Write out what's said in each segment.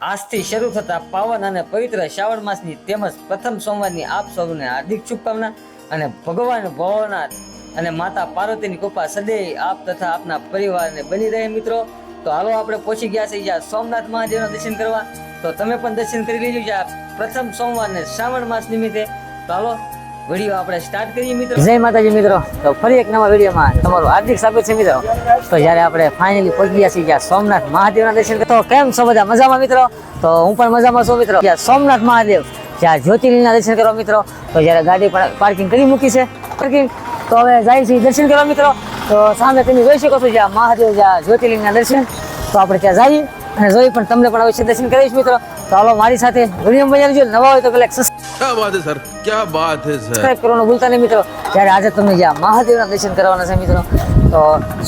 આજથી શરૂ થતા પાવન અને પવિત્ર શ્રાવણ માસની તેમજ પ્રથમ સોમવારની આપ સૌને હાર્દિક શુભકામના અને ભગવાન ભવનાથ અને માતા પાર્વતીની કૃપા સદૈવ આપ તથા આપના પરિવારને બની રહે મિત્રો. તો હાલો આપણે પહોંચી ગયા છે જ્યાં સોમનાથ મહાદેવના દર્શન કરવા. તો તમે પણ દર્શન કરી લેજો જ્યાં પ્રથમ સોમવારને શ્રાવણ માસ નિમિત્તે. તો હાલો વીડિયો આપણે સ્ટાર્ટ કરીએ મિત્રો. જય માતાજી મિત્રો. તો ફરી એક નવા વિડીયોમાં તમારું હાર્દિક સ્વાગત છે મિત્રો. તો જ્યારે આપણે ફાઇનલી પહોંચી ગયા છીએ સોમનાથ મહાદેવના દર્શન તો કેમ છો બધા મજામાં મિત્રો? તો હું પણ મજામાં છું મિત્રો. જ્યાં સોમનાથ મહાદેવ, જ્યાં જ્યોતિર્લિંગના દર્શન કરવા મિત્રો. તો જ્યારે ગાડી પાર્કિંગ કરી મૂકી છે પાર્કિંગ તો હવે જાય છે દર્શન કરવા મિત્રો. તો સામે તમે જોઈ શકો છો જ્યાં મહાદેવ, જ્યાં જ્યોતિર્લિંગના દર્શન. તો આપણે ત્યાં જઈએ અને જોઈ પણ તમને પણ અવશ્ય દર્શન કરીશ મિત્રો. તો હાલો મારી સાથે વીડિયો મજા લેજો નવા હોય તો પેલા ક્યા વાત હે સર ક્યા વાત હે સર કરવાનું ભૂલતા નહીં મિત્રો. જ્યારે આજે તમે જ્યાં મહાદેવના દર્શન કરવાના છે મિત્રો, તો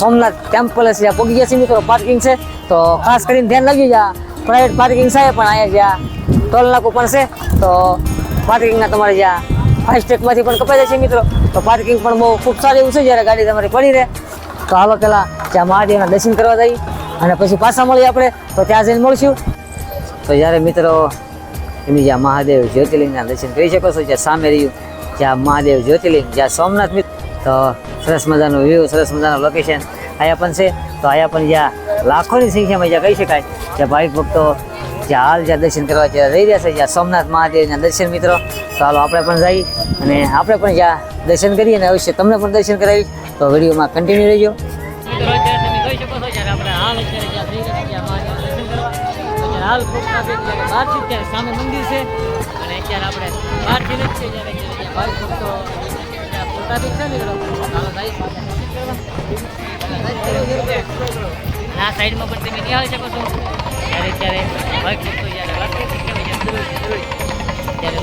સોમનાથ ટેમ્પલ છે જ્યાં પગી ગયા છે મિત્રો. પાર્કિંગ છે. તો ખાસ કરીને ધ્યાન લાગી જ્યાં પ્રાઇવેટ પાર્કિંગ છે, પણ અહીંયા જ્યાં ટોલ નાકો પણ છે, તો પાર્કિંગના તમારે જ્યાં ફાસ્ટેગમાંથી પણ કપાઈ જાય છે મિત્રો. તો પાર્કિંગ પણ બહુ ખૂબ સારું એવું છે, જ્યારે ગાડી તમારી પડી રહે. તો હાલો પહેલા ત્યાં મહાદેવના દર્શન કરવા જઈએ અને પછી પાછા મળીએ આપણે. તો ત્યાં જઈને મળશું. તો જ્યારે મિત્રો એની જ્યાં મહાદેવ જ્યોતિર્લિંગના દર્શન કરી શકો છો, જ્યાં સામે રહ્યું, જ્યાં મહાદેવ જ્યોતિર્લિંગ, જ્યાં સોમનાથ મિત્ર તો સરસ મજાનું વ્યૂ સરસ મજાનું લોકેશન અહીંયા પણ છે, તો અહીંયા પણ જ્યાં લાખોની સંખ્યામાં જ્યાં કહી શકાય, જ્યાં ભાવિક ભક્તો જ્યાં હાલ જ્યાં દર્શન કરવા જ્યાં રહી રહ્યા છે, જ્યાં સોમનાથ મહાદેવના દર્શન મિત્રો. તો હાલો આપણે પણ જઈએ અને આપણે પણ જ્યાં દર્શન કરીએ અને અવશ્ય તમને પણ દર્શન કરાવીશ. તો વિડીયોમાં કન્ટિન્યુ રહેજો. હાલ ખૂબ ટ્રાફિક જ્યારે બહાર છે, ત્યારે સામે મંદિર છે. અને અત્યારે આપણે બહાર નથી જ્યારે અત્યારે છે અને આ સાઈડમાં પણ તમે નિહાળી શકો છો. ત્યારે અત્યારે ભાવિક ભક્તો જ્યારે ત્યારે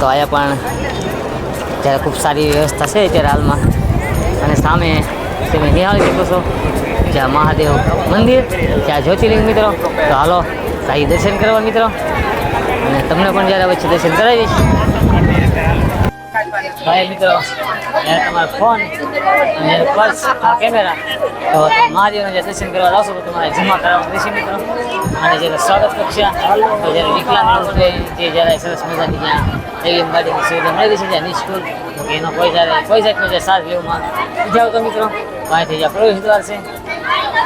તો અહીંયા પણ ત્યારે ખૂબ સારી વ્યવસ્થા છે અત્યારે હાલમાં. અને સામે તમે નિહાળી શકો છો. જ્યાં મહાદેવ મંદિર ત્યાં જ્યોતિર્લિંગ મિત્રો. તો હાલો, સાઈ દર્શન કરવા મિત્રો. અને તમને પણ જ્યારે વચ્ચે દર્શન કરાવીશ. ભાઈ મિત્રો, જ્યારે તમારો ફોન અને પર્સ કેમેરા તો મહાદેવના જે દર્શન કરવા આવશો તો તમારે જમા કરાવવાનું રહેશે મિત્રો. અને જ્યારે સ્વાગત કક્ષા જ્યારે જ્યારે સરસ મજાની જ્યાં મળી છે, જ્યાં નિષ્ઠુર એનો કોઈ જ્યારે, કોઈ જાતનો જે સાથ લેવામાં જાઓ તો મિત્રો. તો અહીંથી જ્યાં પ્રવેશ દ્વાર છે,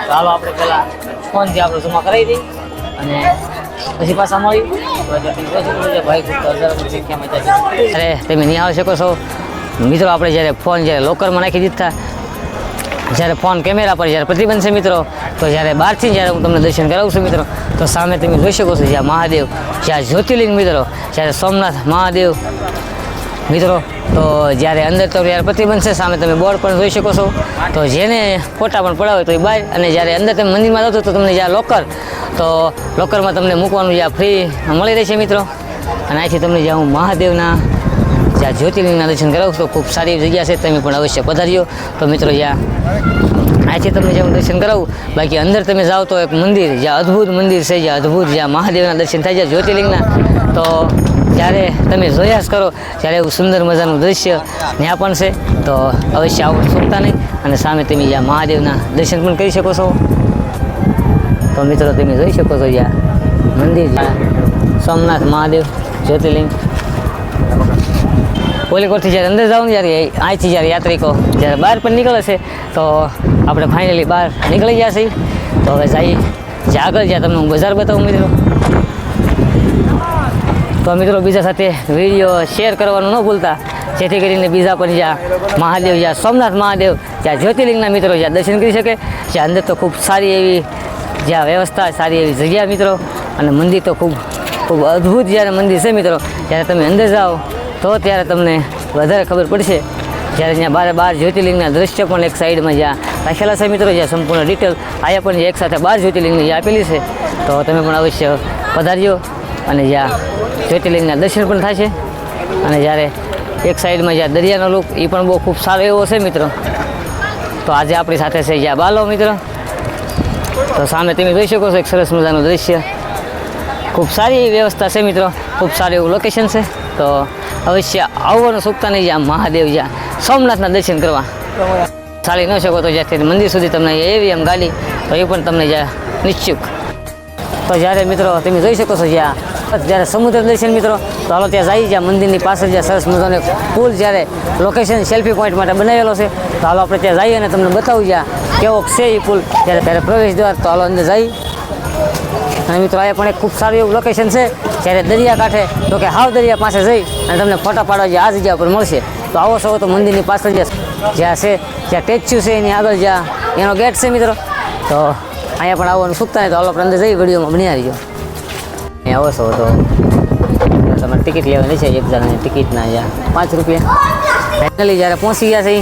તો આપણે પહેલાં ફોનથી આપણે જમા કરાવી દઈએ અને પછી પાછા મળી ભાઈ ખૂબ અરે, તમે નિહાળી શકો છો. મિત્રો, આપણે જ્યારે ફોન જ્યારે લોકરમાં નાખી દીધા, જ્યારે ફોન કેમેરા પર જ્યારે પ્રતિબંધ છે મિત્રો, તો જ્યારે બહારથી જ્યારે હું તમને દર્શન કરાવું છું મિત્રો, તો સામે તમે જોઈ શકો છો જ્યાં મહાદેવ, જ્યાં જ્યોતિર્લિંગ મિત્રો, જ્યારે સોમનાથ મહાદેવ, મિત્રો તો જ્યારે અંદર તો યાર પ્રતિબંધ છે સામે તમે બોર્ડ પણ જોઈ શકો છો. તો જેને ફોટા પણ પડાવે તો એ બહાર અને જ્યારે અંદર તમે મંદિરમાં જાઓ તો તમને જ્યાં લોકર તો લોકરમાં તમને મૂકવાનું જ્યાં ફ્રી મળી રહેશે મિત્રો. અને અહીંથી તમને જ્યાં હું મહાદેવના, જ્યાં જ્યોતિર્લિંગના દર્શન કરાવું તો ખૂબ સારી જગ્યા છે, તમે પણ અવશ્ય પધાર્યો તો મિત્રો, જ્યાં અહીંથી તમને જેમ દર્શન કરાવું, બાકી અંદર તમે જાઓ તો એક મંદિર જે અદ્ભુત મંદિર છે જે અદ્ભુત જ્યાં મહાદેવના દર્શન થાય છે, જ્યોતિર્લિંગના, તો જ્યારે તમે જોયા કરો, ત્યારે એવું સુંદર મજાનું દૃશ્ય ત્યાં પણ છે, તો અવશ્ય આવું ચૂકતા નહીં, અને સામે તમે જ્યાં મહાદેવના દર્શન પણ કરી શકો છો. તો મિત્રો, તમે જોઈ શકો છો જ્યાં મંદિર સોમનાથ મહાદેવ, જ્યોતિર્લિંગ કોલીકોટથી જ્યારે અંદર જાઉં ત્યારે અહીંથી જ્યારે યાત્રિકો જ્યારે બહાર પણ નીકળે છે, તો આપણે ફાઇનલી બહાર નીકળી ગયા છીએ. તો હવે જઈ જ્યાં આગળ જ્યાં તમને હું બજાર બતાવું મિત્રો. તો મિત્રો બીજા સાથે વીડિયો શેર કરવાનું ન ભૂલતા. જેથી કરીને બીજા પણ જ્યાં મહાદેવ, જ્યાં સોમનાથ મહાદેવ, જ્યાં જ્યોતિર્લિંગના મિત્રો જ્યાં દર્શન કરી શકે, જ્યાં અંદર તો ખૂબ સારી એવી જ્યાં વ્યવસ્થા, સારી એવી જગ્યા મિત્રો. અને મંદિર તો ખૂબ ખૂબ અદ્ભુત જ્યારે મંદિર છે મિત્રો જ્યારે તમે અંદર જાઓ. તો ત્યારે તમને વધારે ખબર પડશે. જ્યારે ત્યાં બારે બાર જ્યોતિર્લિંગના દ્રશ્ય પણ એક સાઈડમાં જ્યાં રાખેલા છે મિત્રો જ્યાં સંપૂર્ણ ડિટેલ અહીંયા પણ એક સાથે બાર જ્યોતિર્લિંગની જે આપેલી છે, તો તમે પણ અવશ્ય પધારજો અને જ્યાં જ્યોતિર્લિંગના દર્શન પણ થશે. અને જ્યારે એક સાઈડમાં જ્યાં દરિયાનો લુક એ પણ બહુ ખૂબ સારો એવો છે મિત્રો. તો આજે આપણી સાથે છે જ્યાં બાલો મિત્રો. તો સામે તમે જોઈ શકો છો એક સરસ મજાનું દૃશ્ય ખૂબ સારી વ્યવસ્થા છે મિત્રો. ખૂબ સારું એવું લોકેશન છે. તો અવશ્ય આવવાનું ચૂકતા નહીં જ્યાં મહાદેવ જ્યાં સોમનાથના દર્શન કરવા. ચાલી ન શકો તો જ્યાંથી મંદિર સુધી તમને એવી એમ ગાડી તો એ પણ તમને જ્યાં નિશ્ચુક. તો જ્યારે મિત્રો તમે જોઈ શકો છો જ્યાં, જ્યારે સમુદ્ર દર્શન મિત્રો, તો હાલો ત્યાં જઈ જ્યાં મંદિરની પાછળ જ્યાં સરસ મજાનો પુલ જ્યારે લોકેશન સેલ્ફી પોઈન્ટ માટે બનાવેલો છે, તો હાલો આપણે ત્યાં જઈએ અને તમને બતાવું જ્યાં કેવો છે એ પુલ. ત્યારે ત્યારે પ્રવેશ દ્વાર, તો હાલો અંદર જઈ. અને મિત્રો, આ પણ એક ખૂબ સારું એવું લોકેશન છે. જ્યારે દરિયા કાંઠે, તો કે હાવ દરિયા પાસે જઈ અને તમને ફોટા પાડવા જે આ જગ્યા પર મળશે, તો આવો છો તો મંદિરની પાછળ જ્યાં જ્યાં છે, જ્યાં સ્ટેચ્યુ છે, એની આગળ જ્યાં એનો ગેટ છે મિત્રો. તો અહીંયા પણ આવવાનું સુખતા નહીં તો આલો આપણે જઈ વિડીયોમાં બની આવી અહીંયા આવો છો તો તમારે ટિકિટ લેવાની છે, એક જણાની ટિકિટના જ્યાં પાંચ રૂપિયા. ફાઇનલી જ્યારે પહોંચી ગયા છે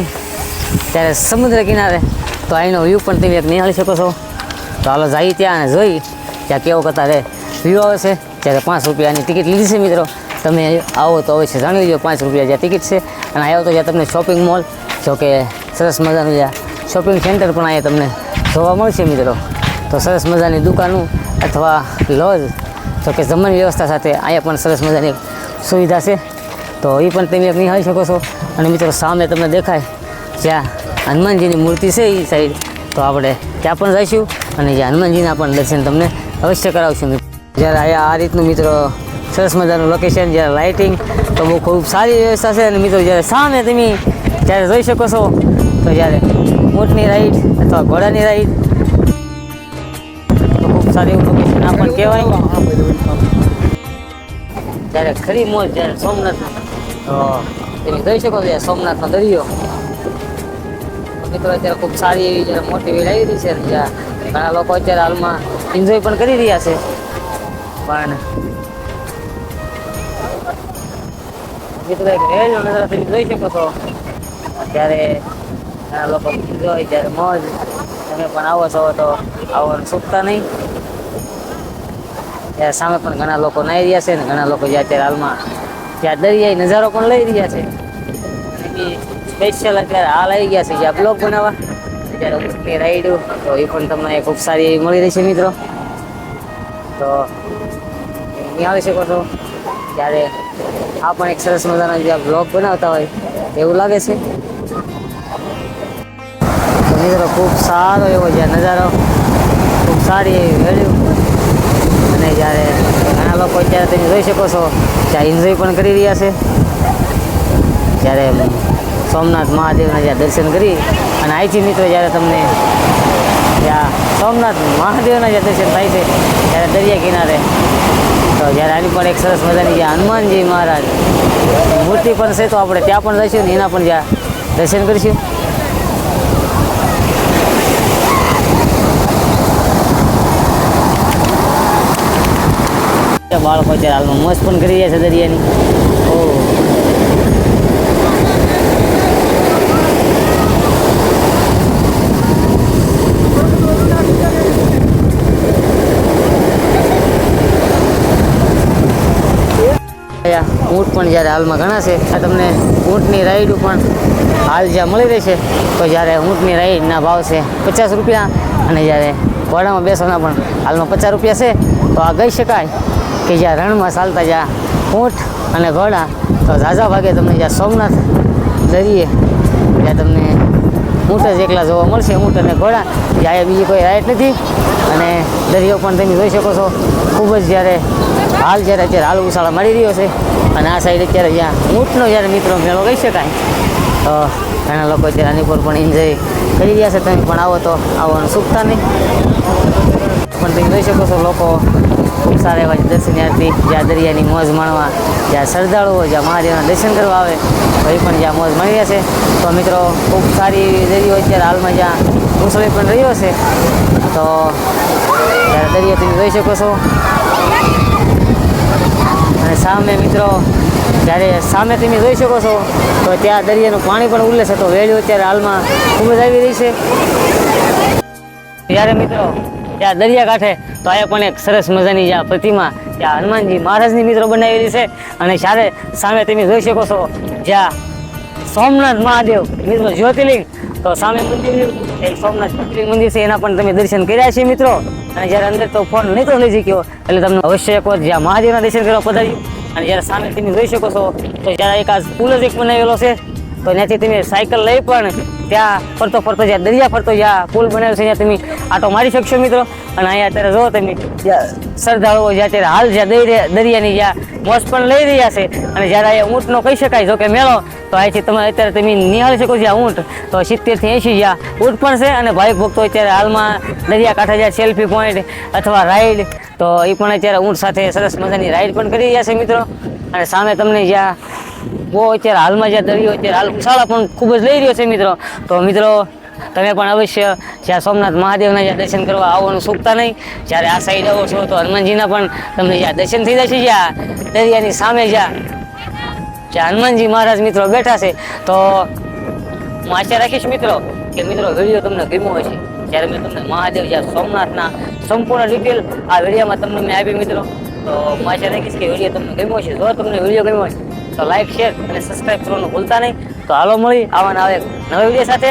ત્યારે સમુદ્ર કિનારે, તો અહીંનો વ્યૂ પણ તમે એક નિહાળી શકો છો. તો હાલો જઈ ત્યાં અને જોઈ ત્યાં કેવો કરતા રહે? વ્યૂ આવે ત્યારે પાંચ રૂપિયાની ટિકિટ લીધી છે મિત્રો. તમે આવો તો અવશ્ય જાણી લેજો, પાંચ રૂપિયા જ્યાં ટિકિટ છે. અને આવ્યો તો જ્યાં તમને શોપિંગ મોલ જો કે સરસ મજાનું જ્યાં શોપિંગ સેન્ટર પણ અહીંયા તમને જોવા મળશે મિત્રો. તો સરસ મજાની દુકાનો અથવા લોજ જો કે જમવાની વ્યવસ્થા સાથે અહીંયા પણ સરસ મજાની સુવિધા છે. તો એ પણ તમે એક નિહાળી શકો છો. અને મિત્રો, સામે તમને દેખાય જ્યાં હનુમાનજીની મૂર્તિ છે એ સાઈડ. તો આપણે ત્યાં પણ જઈશું અને જ્યાં હનુમાનજીના પણ દર્શન તમને અવશ્ય કરાવશું જ્યારે આ રીતનું મિત્રો સરસ મજાનું લોકેશન જ્યારે લાઇટિંગ તો બહુ ખૂબ સારી વ્યવસ્થા છે. અને મિત્રો જ્યારે સામે તમે જ્યારે જોઈ શકો છો, તો જ્યારે ઊંટની રાઈડ અથવા ઘોડાની રાઈડ તો ખૂબ સારી એવું લોકેશન આ પણ કહેવાય. જ્યારે ખરી મોજ, જ્યારે સોમનાથ તો તમે જોઈ શકો છો સોમનાથનો દરિયો. મિત્રો અત્યારે ખૂબ સારી એવી જ્યારે મોટી વેલ આવી રહી છે. ઘણા લોકો અત્યારે હાલમાં એન્જોય પણ કરી રહ્યા છે. પણ મિત્રો એક રેલ નજારો તમે જોઈ શકો છો. ત્યારે ઘણા લોકો એન્જોય જ્યારે મોજ. તમે પણ આવો છો તો આવવાનું ચૂકતા નહીં. ત્યારે સામે પણ ઘણા લોકો નાહી રહ્યા છે ને ઘણા લોકો અત્યારે હાલમાં ત્યાં દરિયાઈ નજારો પણ લઈ રહ્યા છે. સ્પેશિયલ અત્યારે હાલ આવી ગયા છે જ્યાં બ્લોગ બનાવવા. અત્યારે રાઈડ તો એ પણ તમને ખૂબ સારી મળી રહી છે મિત્રો. તો નિહાળી શકો છો. ત્યારે આ પણ એક સરસ મજાનો જે બ્લોગ બનાવતા હોય, એવું લાગે છે. મિત્રો, ખૂબ સારો એવો જ્યાં નજારો, ખૂબ સારી એવી વેલ્યુ. અને જ્યારે ઘણા લોકો અત્યારે તમે જોઈ શકો છો, ત્યાં એન્જોય પણ કરી રહ્યા છે. જ્યારે સોમનાથ મહાદેવના જ્યાં દર્શન કરી અને અહીંથી મિત્રો જ્યારે તમને ત્યાં સોમનાથ મહાદેવના જ્યાં દર્શન થાય છે, ત્યારે દરિયા કિનારે, તો જ્યારે આની પણ એક સરસ મજાની જે હનુમાનજી મહારાજ મૂર્તિ પણ છે, તો આપણે ત્યાં પણ જઈશું ને એના પણ જ્યાં દર્શન કરીશું. બાળકો અત્યારે હાલમાં મોજ પણ કરી રહ્યા છે દરિયાની. ઓ અહીંયા ઊંટ પણ જ્યારે હાલમાં ઘણા છે, આ તમને ઊંટની રાઈડ પણ હાલ જ્યાં મળી રહેશે તો જ્યારે ઊંટની રાઈડના ભાવ છે પચાસ રૂપિયા અને જ્યારે ઘોડામાં બેસવાના પણ હાલમાં પચાસ રૂપિયા છે, તો આ ગઈ શકાય કે જ્યાં રણમાં ચાલતા જ્યાં ઊંટ અને ઘોડા, તો ઝાઝા ભાગે તમને જ્યાં સોમનાથ દરિયે ત્યાં તમને ઊંટ જ એકલા જોવા મળશે, ઊંટ અને ઘોડા, જ્યાં બીજી કોઈ રાઈડ નથી અને દરિયો પણ તમે જોઈ શકો છો. ખૂબ જ જ્યારે હાલ જ્યારે અત્યારે હાલ ઉછાળા મળી રહ્યો છે અને આ સાઈડ અત્યારે જ્યાં ઊંટનો જ્યારે મિત્રો મેળો કહી શકાય તો ઘણા લોકો અત્યારે આની પર પણ એન્જોય કરી રહ્યા છે. તમે પણ આવો તો આવવાનું ચૂકતા નહીં. પણ તમે જોઈ શકો છો લોકો ખૂબ સારા એવા દર્શનાર્થી જ્યાં દરિયાની મોજ માણવા, જ્યાં શ્રદ્ધાળુઓ જ્યાં મહાદેવના દર્શન કરવા આવે એ પણ જ્યાં મોજ માણી રહ્યા છે. તો મિત્રો, ખૂબ સારી દરિયો અત્યારે હાલમાં જ્યાં ઉછળી પણ રહ્યો છે. તો જ્યારે દરિયો તમે જોઈ શકો છો. સામે મિત્રો, જ્યારે સામે તમે જોઈ શકો છો, તો ત્યાં દરિયાનું પાણી પણ ઉલ્લે છે, તો વેલ્યુ અત્યારે હાલમાં ખૂબ જ આવી રહી છે. જ્યારે મિત્રો, ત્યાં દરિયા કાંઠે તો અહીંયા પણ એક સરસ મજાની જ્યાં પ્રતિમા, ત્યાં હનુમાનજી મહારાજની મિત્રો બનાવેલી છે. અને જ્યારે સામે તમે જોઈ શકો છો, જ્યાં સોમનાથ મહાદેવ, મિત્રો જ્યોતિર્લિંગ, તો સામે મંદિર એક સોમનાથ જ્યોતિર્લિંગ મંદિર છે, એના પણ તમે દર્શન કર્યા છે, મિત્રો. અને જ્યારે અંદર તો ફોન નહીં તો એટલે તમને અવશ્ય એક વાર જ્યાં મહાદેવના દર્શન કરવા પધાર્યું અને જ્યારે સામે તમે જોઈ શકો છો, તો જ્યારે એક આ પુલ જ એક બનાવેલો છે. તો ત્યાંથી તમે સાયકલ લઈ પણ ત્યાં ફરતો ફરતો, જ્યાં દરિયા ફરતો જ્યાં પુલ બનાવ્યો છે, ત્યાં તમે આટો મારી શકશો મિત્રો. અને અહીંયા અત્યારે જો તમે શ્રદ્ધાળુઓ જ્યાં અત્યારે હાલ જ્યાં દરિયા દરિયાની જ્યાં મોજ પણ લઈ રહ્યા છે અને જ્યારે અહીંયા ઊંટનો કહી શકાય, જો કે મેળો, તો અહીંથી તમે અત્યારે તમે નિહાળી શકો જ્યાં ઊંટ. તો સિત્તેરથી એંશી જ્યાં ઊંટ પણ છે અને ભાવિક ભક્તો અત્યારે હાલમાં દરિયાકાંઠે જ્યાં સેલ્ફી પોઈન્ટ અથવા રાઈડ તો એ પણ અત્યારે ઊંટ સાથે સરસ મજાની રાઈડ પણ કરી રહ્યા છે મિત્રો. અને સામે તમને જ્યાં બહુ અત્યારે હાલમાં જ્યાં દરિયો, અત્યારે હાલ ઉછાળા પણ ખૂબ જ લઈ રહ્યો છે મિત્રો. તો મિત્રો તમે પણ અવશ્ય જ્યાં સોમનાથ મહાદેવના જ્યાં દર્શન કરવા આવવાનું ચૂકતા નહીં, જ્યારે આ સાઈડ આવો છો તો હનુમાનજીના પણ તમને જ્યાં દર્શન થઈ જશે, જ્યાં દરિયાની સામે જ્યાં જ્યાં હનુમાનજી મહારાજ મિત્રો બેઠા છે, તો હું આશા રાખીશ મિત્રો કે મિત્રો વીડિયો તમને ગમ્યો હશે. જ્યારે મેં તમને મહાદેવ જ્યાં સોમનાથના સંપૂર્ણ ડિટેલ આ વિડીયોમાં તમને મેં આપી મિત્રો, તો હું આશા રાખીશ કે વીડિયો તમને ગમ્યો હશે. જો તમને વીડિયો ગમ્યો હશે, તો લાઈક શેર અને સબસ્ક્રાઈબ કરવાનું ભૂલતા નહીં. તો હાલો મળી આવવાના આવે નવા વીડિયો સાથે.